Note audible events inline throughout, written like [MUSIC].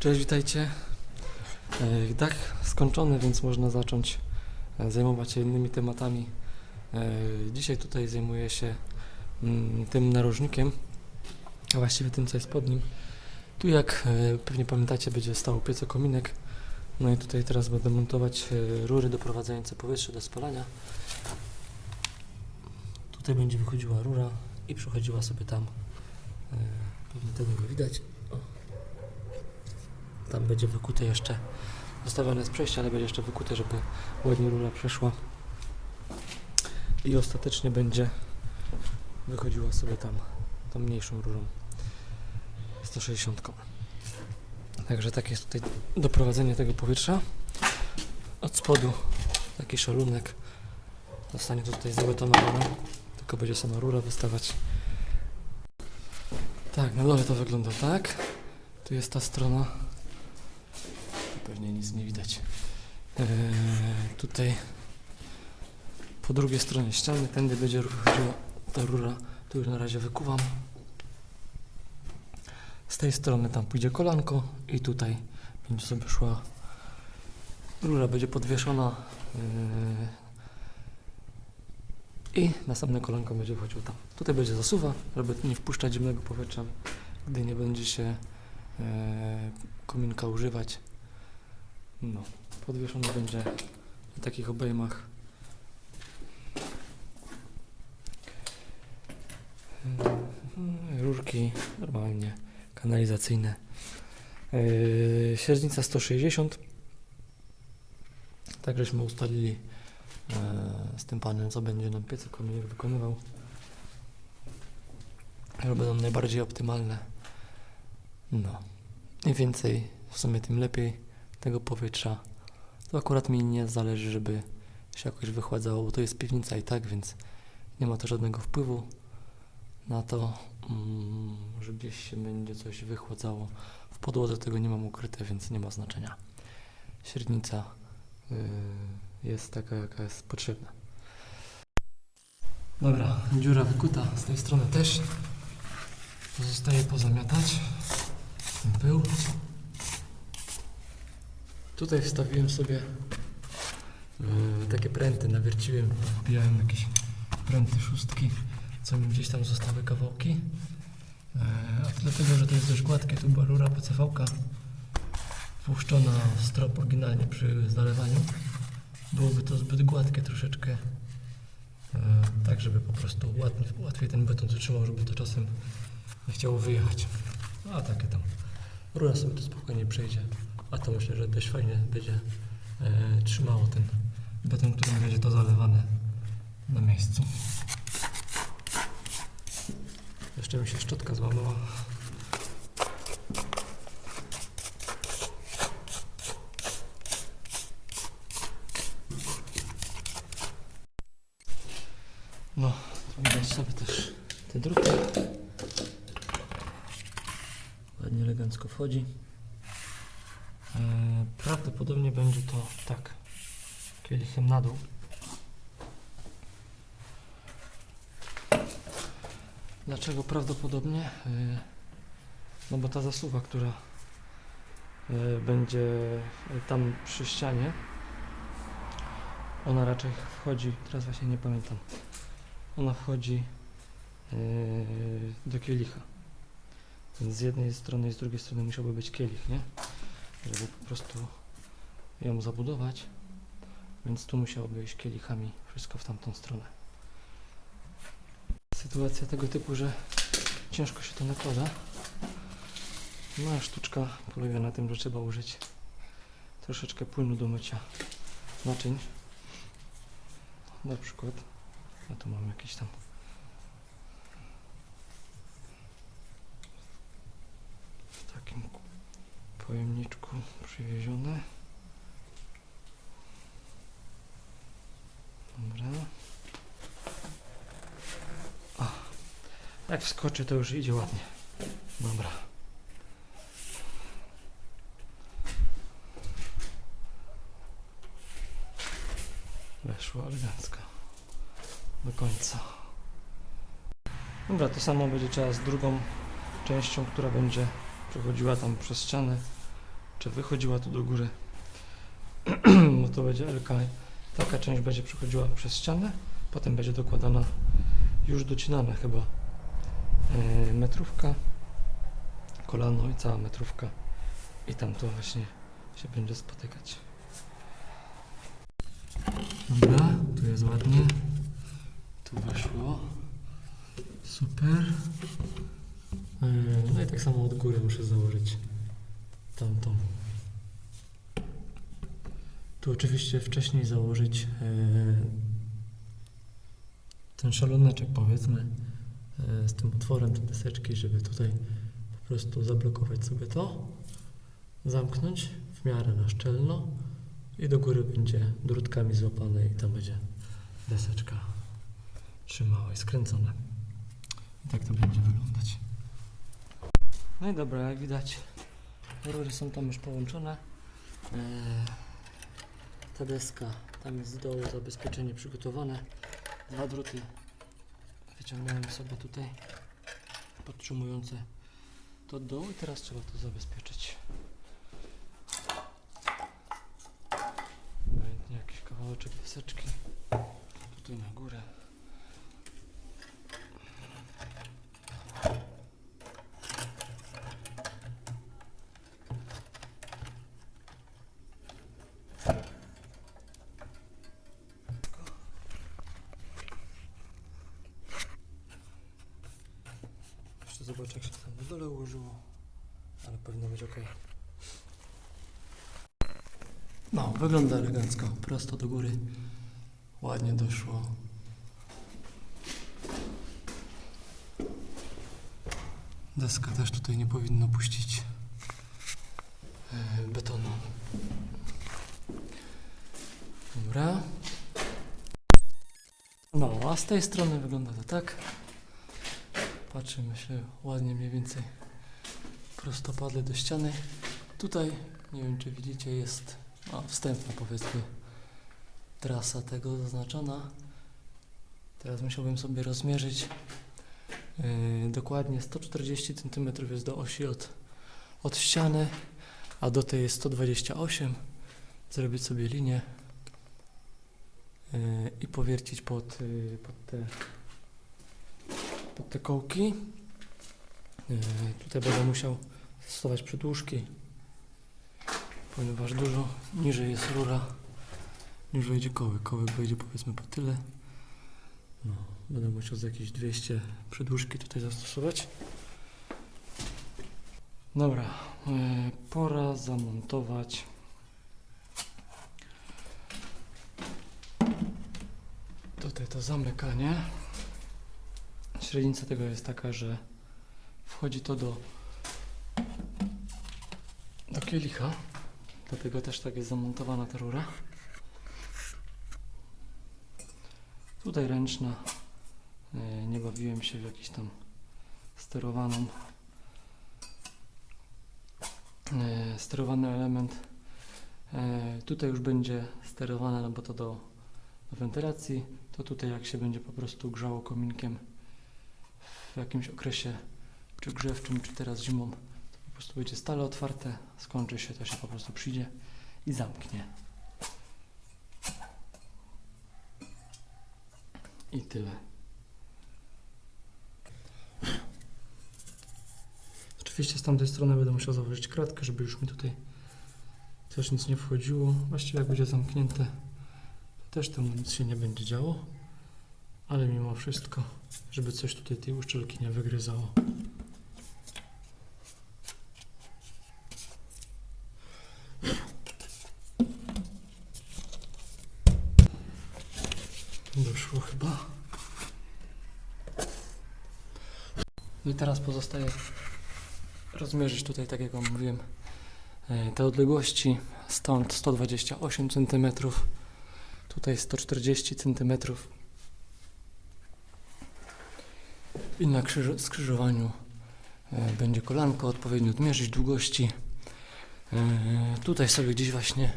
Cześć, witajcie. E, Dach skończony, więc można zacząć e, zajmować się innymi tematami. E, Dzisiaj tutaj zajmuję się mm, tym narożnikiem, a właściwie tym, co jest pod nim. Tu, jak pewnie pamiętacie, będzie stał piecokominek. No i tutaj teraz będę montować rury doprowadzające powietrze do spalania. Tutaj będzie wychodziła rura i przechodziła sobie tam. Pewnie tego nie widać. Tam będzie wykute jeszcze. Zostawione jest przejście, ale będzie jeszcze wykute, żeby ładnie rura przeszła. I ostatecznie będzie wychodziła sobie tam, tą mniejszą rurą. 160. Także takie jest tutaj doprowadzenie tego powietrza. Od spodu taki szalunek zostanie tutaj zabetonowany, tylko będzie sama rura wystawać. Tak, na dole to wygląda tak. Tu jest ta strona. Pewnie nic nie widać. Eee, tutaj po drugiej stronie ściany, tędy będzie wychodziła ta rura. Tu już na razie wykuwam. Z tej strony tam pójdzie kolanko i tutaj będzie sobie szła rura będzie podwieszona yy, i następne kolanko będzie wchodziło tam. Tutaj będzie zasuwa, żeby nie wpuszczać zimnego powietrza, gdy nie będzie się e, kominka używać. No, podwieszony będzie na takich obejmach. Mm, Rurki normalnie kanalizacyjne. Średnica 160. Tak żeśmy ustalili e, z tym panem, co będzie nam piecy kominek wykonywał. Że będą najbardziej optymalne. No. Im więcej, w sumie tym lepiej tego powietrza. To akurat mi nie zależy, żeby się jakoś wychładzało, bo to jest piwnica i tak, więc nie ma to żadnego wpływu na to, mm, że gdzieś się będzie coś wychładzało. W podłodze tego nie mam ukryte, więc nie ma znaczenia. Średnica y, jest taka, jaka jest potrzebna. Dobra, dziura wykuta z tej strony też. Zostaje pozamiatać. Był. Tutaj wstawiłem sobie y, takie pręty, nawierciłem, wbijałem jakieś pręty szóstki, co mi gdzieś tam zostały kawałki. E, a to dlatego, że to jest dość gładkie, tu była rura PCV-ka wpuszczona w strop oryginalnie przy zalewaniu. Byłoby to zbyt gładkie troszeczkę, e, tak żeby po prostu łatwiej, łatwiej ten beton zatrzymał, żeby to czasem nie chciało wyjechać. A takie tam. Rura sobie tu spokojnie przejdzie, a to myślę, że dość fajnie będzie e, trzymało ten beton, którym będzie to zalewane na miejscu. Jeszcze mi się szczotka złamała. No, widać sobie też te druty. Ładnie elegancko wchodzi. Prawdopodobnie będzie to tak, kielichem na dół. Dlaczego prawdopodobnie? E, No bo ta zasuwa, która e, będzie tam przy ścianie, ona raczej wchodzi, teraz właśnie nie pamiętam, ona wchodzi e, do kielicha. Więc z jednej strony i z drugiej strony musiałby być kielich, nie? Żeby po prostu ją zabudować. Więc tu musiałoby iść kielichami wszystko w tamtą stronę. Sytuacja tego typu, że ciężko się to nakłada. No a sztuczka polega na tym, że trzeba użyć troszeczkę płynu do mycia naczyń. Na przykład, a tu mam jakieś tam w takim pojemniczku przywiezione. Dobra. O, jak wskoczy, to już idzie ładnie. Dobra. Weszło elegancko. Do końca. Dobra, to samo będzie trzeba z drugą częścią, która będzie przechodziła tam przez ścianę. czy wychodziła tu do góry, [CLEARS THROAT] no to będzie LK. Taka część będzie przechodziła przez ścianę, potem będzie dokładana, już docinana chyba metrówka, kolano i cała metrówka i tam to właśnie się będzie spotykać. Dobra, tu jest ładnie. Tu weszło. Super. Yy, No i tak samo od góry muszę założyć tamtą. Tu oczywiście wcześniej założyć yy, ten szaloneczek powiedzmy z tym otworem te deseczki, żeby tutaj po prostu zablokować sobie to, zamknąć w miarę na szczelno i do góry będzie drutkami złapane i tam będzie deseczka trzymała i skręcone. I tak to będzie wyglądać. No i dobra, jak widać rury są tam już połączone. Eee, ta deska tam jest z dołu zabezpieczenie przygotowane. Dwa druty wyciągnąłem sobie tutaj podtrzymujące to dołu i teraz trzeba to zabezpieczyć. Jakiś kawałeczek deseczki tutaj na górę. Zobaczę jak się tam na dole ułożyło, ale powinno być ok. No, wygląda elegancko, prosto do góry. Ładnie doszło. Deska też tutaj nie powinno puścić e, betonu. Dobra. No, a z tej strony wygląda to tak. Patrzę, myślę, ładnie mniej więcej prostopadle do ściany. Tutaj, nie wiem czy widzicie, jest wstępna powiedzmy trasa tego zaznaczona. Teraz musiałbym sobie rozmierzyć. Yy, dokładnie 140 cm jest do osi od, od ściany, a do tej jest 128. Zrobić sobie linię yy, i powiercić pod, yy, pod te pod te kołki. Yy, tutaj będę musiał stosować przedłużki, ponieważ dużo niżej jest rura niż wejdzie kołek. Kołek wejdzie powiedzmy po tyle. No, będę musiał z jakieś 200 przedłużki tutaj zastosować. Dobra, yy, pora zamontować tutaj to zamykanie. Średnica tego jest taka, że wchodzi to do, do kielicha, dlatego też tak jest zamontowana ta rura. Tutaj ręczna, e, nie bawiłem się w jakiś tam sterowaną e, sterowany element. E, Tutaj już będzie sterowane, no bo to do, do wentylacji, to tutaj jak się będzie po prostu grzało kominkiem w jakimś okresie czy grzewczym, czy teraz zimą, to po prostu będzie stale otwarte, skończy się, to się po prostu przyjdzie i zamknie. I tyle. Oczywiście z tamtej strony będę musiał założyć kratkę, żeby już mi tutaj też nic nie wchodziło. Właściwie jak będzie zamknięte, to też tam nic się nie będzie działo. Ale mimo wszystko, żeby coś tutaj tej uszczelki nie wygryzało. Doszło chyba. No i teraz pozostaje rozmierzyć tutaj, tak jak mówiłem, e, te odległości. Stąd 128 cm, tutaj 140 cm. I na skrzyżowaniu e, będzie kolanko, odpowiednio odmierzyć długości. E, tutaj sobie gdzieś właśnie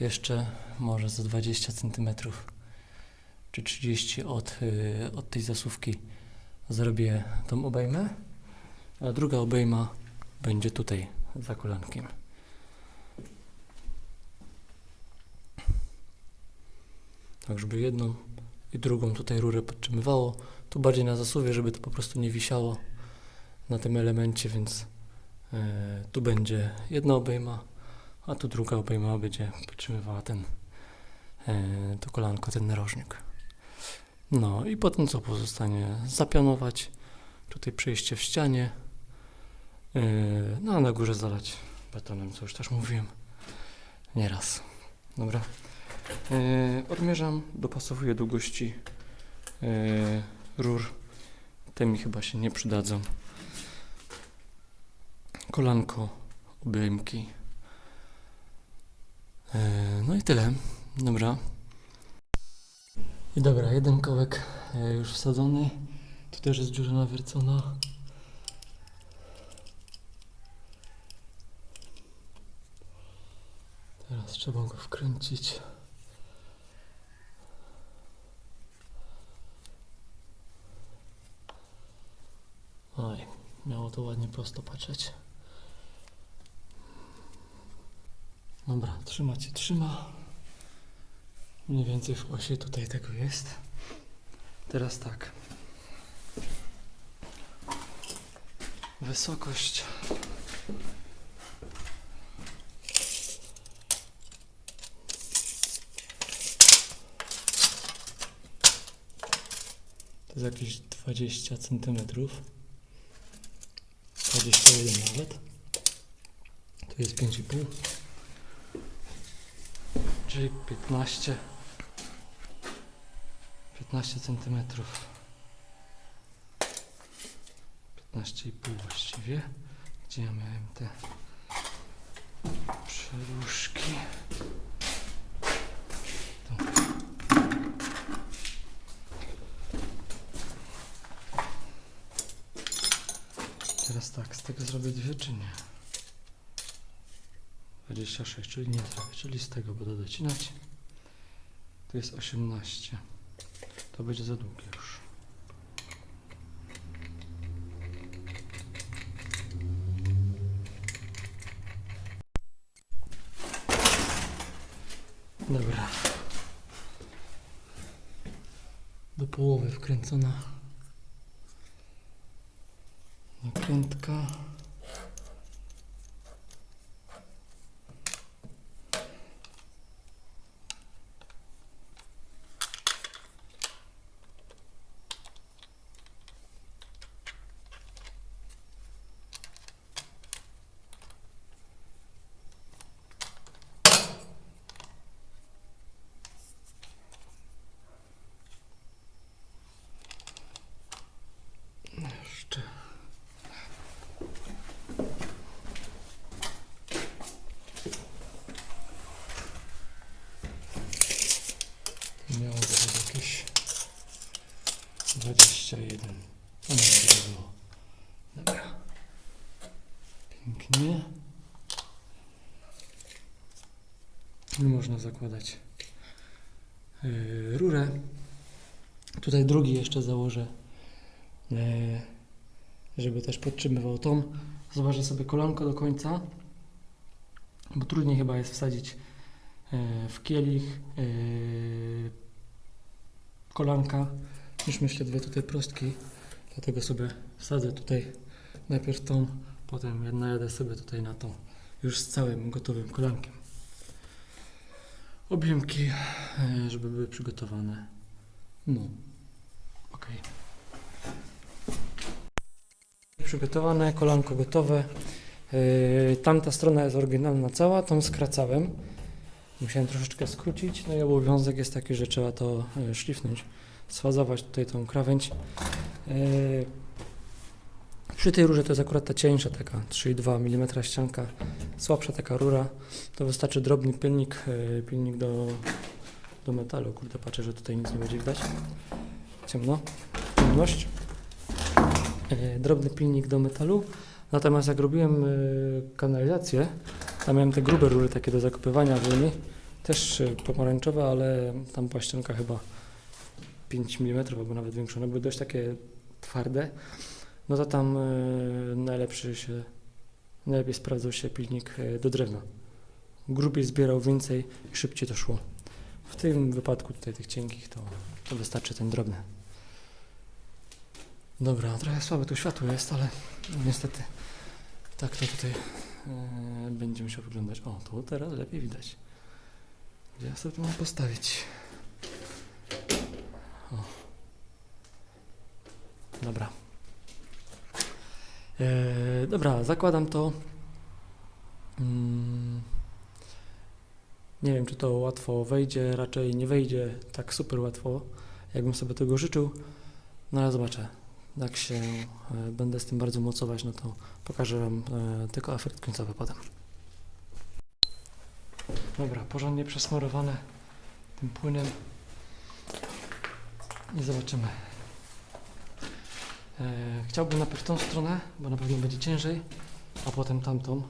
jeszcze może za 20 cm czy 30 od, e, od tej zasówki zrobię tą obejmę, a druga obejma będzie tutaj za kolankiem. Tak, żeby jedną i drugą tutaj rurę podtrzymywało. Tu bardziej na zasuwie, żeby to po prostu nie wisiało na tym elemencie, więc e, tu będzie jedna obejma, a tu druga obejma będzie podtrzymywała ten e, to kolanko, ten narożnik. No i potem co pozostanie? Zapianować, tutaj przejście w ścianie, e, no a na górze zalać betonem, co już też mówiłem nieraz. Dobra. E, odmierzam, dopasowuję długości e, rur. Te mi chyba się nie przydadzą. Kolanko, obejmki. E, no i tyle. Dobra. I dobra, jeden kołek e, już wsadzony. Tu też jest dziura nawiercona. Teraz trzeba go wkręcić. To ładnie prosto patrzeć. Dobra, trzymać trzyma. Mniej więcej w osi tutaj tego jest. Teraz tak. Wysokość. To jest jakieś 20 centymetrów. 21 nawet. Tu jest 5,5. Czyli 15 15 centymetrów 15,5 właściwie gdzie ja miałem te przeróżki tu. teraz tak, z tego zrobię dwie czy nie 26, czyli nie zrobię, czyli z tego będę docinać tu jest 18 to będzie za długie już. Dobra. Do połowy wkręcona nakrętka. Jeszcze. Miało być jakieś 21. A nie, tyle było. Dobra. Pięknie. Można zakładać yy, rurę. Tutaj drugi jeszcze założę e, żeby też podtrzymywał tą. Zobaczę sobie kolanko do końca, bo trudniej chyba jest wsadzić e, w kielich e, kolanka niż myślę dwie tutaj prostki. Dlatego sobie wsadzę tutaj najpierw tą, potem najadę sobie tutaj na tą już z całym gotowym kolankiem. Objemki, e, żeby były przygotowane. No, okej. Przygotowane, kolanko gotowe. Yy, tamta strona jest oryginalna cała, tą skracałem. Musiałem troszeczkę skrócić, no i obowiązek jest taki, że trzeba to yy, szlifnąć, sfazować tutaj tą krawędź. Przy tej rurze to jest akurat ta cieńsza taka, 3,2 mm ścianka, słabsza taka rura, to wystarczy drobny pilnik, yy, pilnik do, do metalu. Kurde, patrzę, że tutaj nic nie będzie widać. Ciemno, ciemność. E, drobny pilnik do metalu. Natomiast jak robiłem e, kanalizację, tam miałem te grube rury takie do zakopywania ziemi, też e, pomarańczowe, ale tam była ścianka chyba 5 mm albo nawet większa, one były dość takie twarde, no to tam e, najlepszy się, najlepiej sprawdzał się pilnik e, do drewna. Grubiej zbierał więcej i szybciej to szło. W tym wypadku tutaj tych cienkich to, to wystarczy ten drobny. Dobra, trochę słabe tu światło jest, ale niestety tak to tutaj e, będzie musiał wyglądać. O, tu teraz lepiej widać. Gdzie ja sobie to mam postawić? O. Dobra. E, dobra, zakładam to. Mm. Nie wiem, czy to łatwo wejdzie, raczej nie wejdzie tak super łatwo, jakbym sobie tego życzył, no ale zobaczę. Jak się e, będę z tym bardzo mocować, no to pokażę Wam e, tylko efekt końcowy potem. Dobra, porządnie przesmarowane tym płynem i zobaczymy. E, chciałbym najpierw tą stronę, bo na pewno będzie ciężej, a potem tamtą.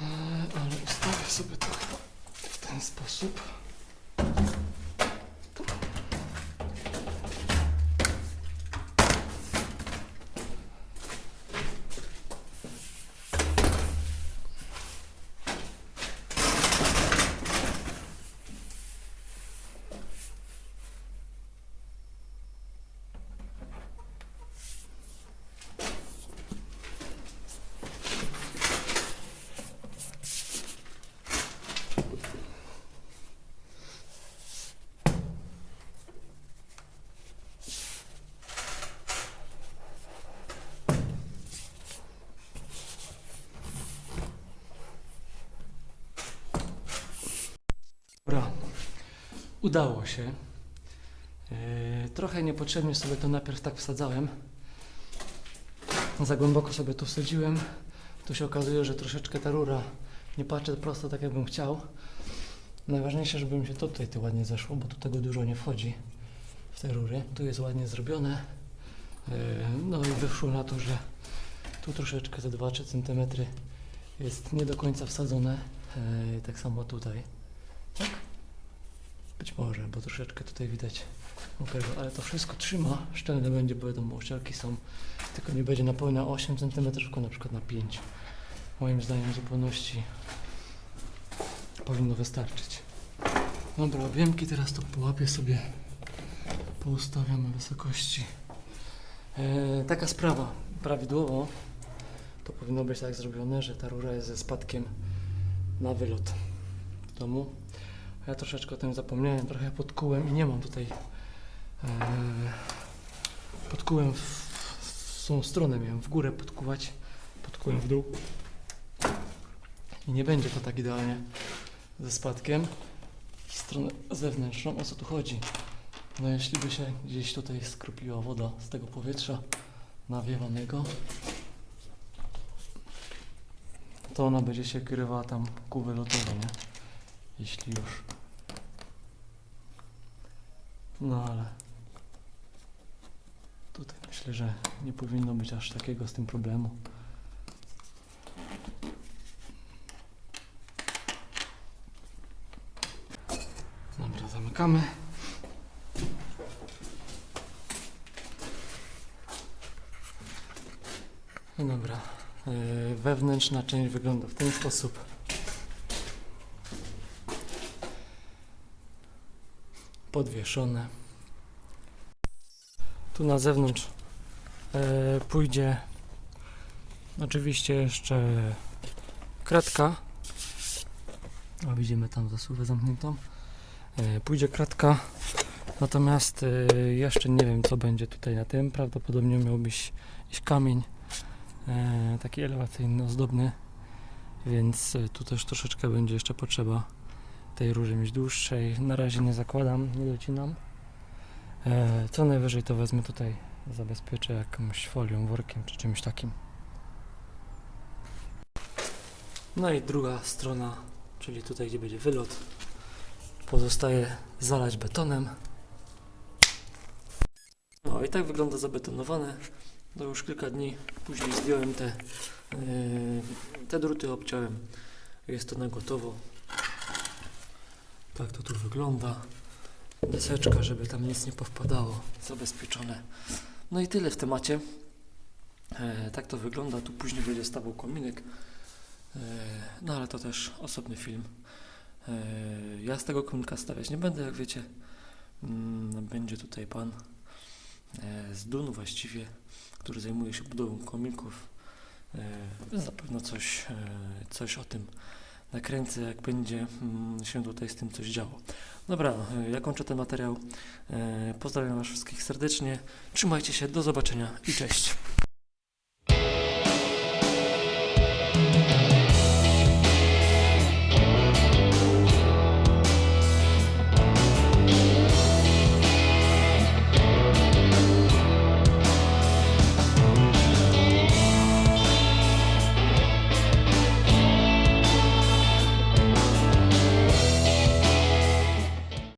E, ale ustawię sobie to chyba w ten sposób. Dobra, udało się. Yy, trochę niepotrzebnie sobie to najpierw tak wsadzałem. Za głęboko sobie to wsadziłem. Tu się okazuje, że troszeczkę ta rura nie patrzy prosto tak, jakbym chciał. Najważniejsze, żeby mi się to tutaj ładnie zeszło, bo tu tego dużo nie wchodzi w te rury. Tu jest ładnie zrobione. Yy, no i wyszło na to, że tu troszeczkę te 2-3 cm jest nie do końca wsadzone. Yy, tak samo tutaj. Być może, bo troszeczkę tutaj widać mokrego, ale to wszystko trzyma. Szczelne będzie, bo wiadomo, są, tylko nie będzie na pełna 8 cm, tylko na przykład na 5. Moim zdaniem w zupełności powinno wystarczyć. Dobra, objemki teraz to połapię sobie, poustawiam na wysokości. E, taka sprawa, prawidłowo to powinno być tak zrobione, że ta rura jest ze spadkiem na wylot domu. Ja troszeczkę o tym zapomniałem, trochę podkułem i nie mam tutaj. E, podkułem w, w tą stronę, miałem w górę podkuwać, podkułem w dół. I nie będzie to tak idealnie ze spadkiem w stronę zewnętrzną. O co tu chodzi? No jeśli by się gdzieś tutaj skropiła woda z tego powietrza nawiewanego, to ona będzie się kierowała tam ku wylotowi, nie? Jeśli już. No ale tutaj myślę, że nie powinno być aż takiego z tym problemu. Dobra, zamykamy. No dobra. Yy, wewnętrzna część wygląda w ten sposób. Podwieszone. Tu na zewnątrz e, pójdzie oczywiście jeszcze kratka. O, widzimy tam zasuwę zamkniętą. E, pójdzie kratka, natomiast e, jeszcze nie wiem co będzie tutaj na tym. Prawdopodobnie miał być jakiś kamień e, taki elewacyjny, ozdobny, więc e, tu też troszeczkę będzie jeszcze potrzeba tej róży mieć dłuższej. Na razie nie zakładam, nie docinam. E, co najwyżej to wezmę tutaj, zabezpieczę jakąś folią, workiem czy czymś takim. No i druga strona, czyli tutaj gdzie będzie wylot, pozostaje zalać betonem. No i tak wygląda zabetonowane. No już kilka dni później zdjąłem te, yy, te druty, obciąłem. Jest to na gotowo. Tak to tu wygląda. Deseczka, żeby tam nic nie powpadało, zabezpieczone. No i tyle w temacie. E, tak to wygląda. Tu później będzie stawał kominek. E, no ale to też osobny film. E, Ja z tego kominka stawiać nie będę, jak wiecie. Mm, Będzie tutaj pan e, z Dun właściwie, który zajmuje się budową kominków. E, Zapewne coś, e, coś o tym nakręcę, jak będzie mm, się tutaj z tym coś działo. Dobra, e, ja kończę ten materiał. E, Pozdrawiam Was wszystkich serdecznie. Trzymajcie się, do zobaczenia i cześć.